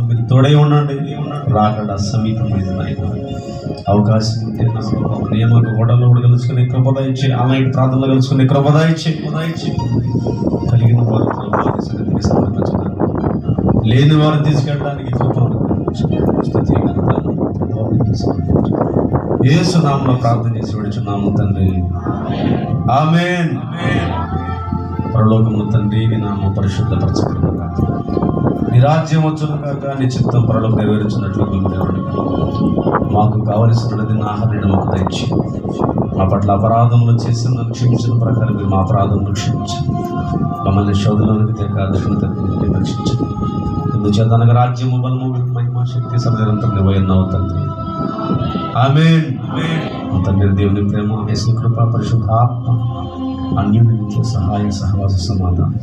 మీరు తోడై ఉండండి. రాకడ సమీపమైంది నాయన అవకాశం ఉంటే నియమక గొడవలో కూడా కలుసుకుని కృపద ఇచ్చి ఆలయ ప్రార్థనలో కలుసుకుని కృపద ఇచ్చి కలిగిన వారు లేని వారు తీసుకెళ్ళడానికి. యేసు నామములో ప్రార్థన చేసి విడుచున్నాము తండ్రి. ఆమేన్. పరలోకము తండ్రి నామం పరిశుద్ధపరచబడును గాక. నిరాజ్యం వచ్చునుగాక కాక నీ చిత్తం పరలోకం నెరవేర్చున్నట్లు దేవుడు మాకు కావలసినది నా ఆహారం మాకు దయచి మా పట్ల అపరాధములు చేసి క్షమించిన ప్రకారం మీరు మా అపరాధములు క్షమించండి. మమ్మల్ని శోధనలోనికి తెక దక్షిణ తగ్గి రక్షించండి. ఇందుచేత అనగా రాజ్యము బలము మహిమ శక్తి సదరంతం నివయన్నావు తండ్రి. ఆమె తండ్రి దేవుని ప్రేమ వేసిన కృప పరిశుద్ధాత్మ. అన్యుడి సహాయ సహవాస సమాధానం.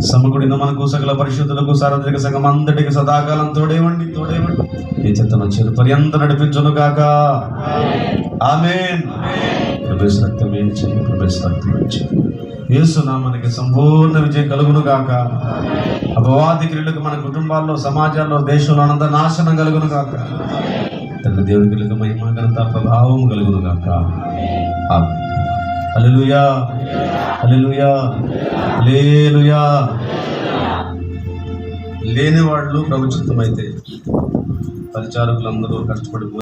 సమకుడిన మనకు సకల పరిశుద్ధులకు సార్వత్రిక సంఘం అందరికి సదాకాలం తోడేవండి తోడేవండి. ఈ చిత్తను చేరు పర్యంత నడిపించును కాక ఆమెన్. ప్రవేశ రక్తం ఏం చేయి ప్రభేశ రక్తం ఏం చేయి యేసు నామానికి సంపూర్ణ విజయం కలుగును కాక అపవాది క్రియలకు మన కుటుంబాల్లో సమాజాల్లో దేశంలో అనంత నాశనం కలుగును కాక తన దేవుని కలుగు మహిమ ఘనత ప్రభావం కలుగును కాక అల్లుయా హల్లెలూయా. హల్లెలూయా. లేని వాళ్ళు ప్రభుత్వం అయితే పరిచారకులందరూ కష్టపడి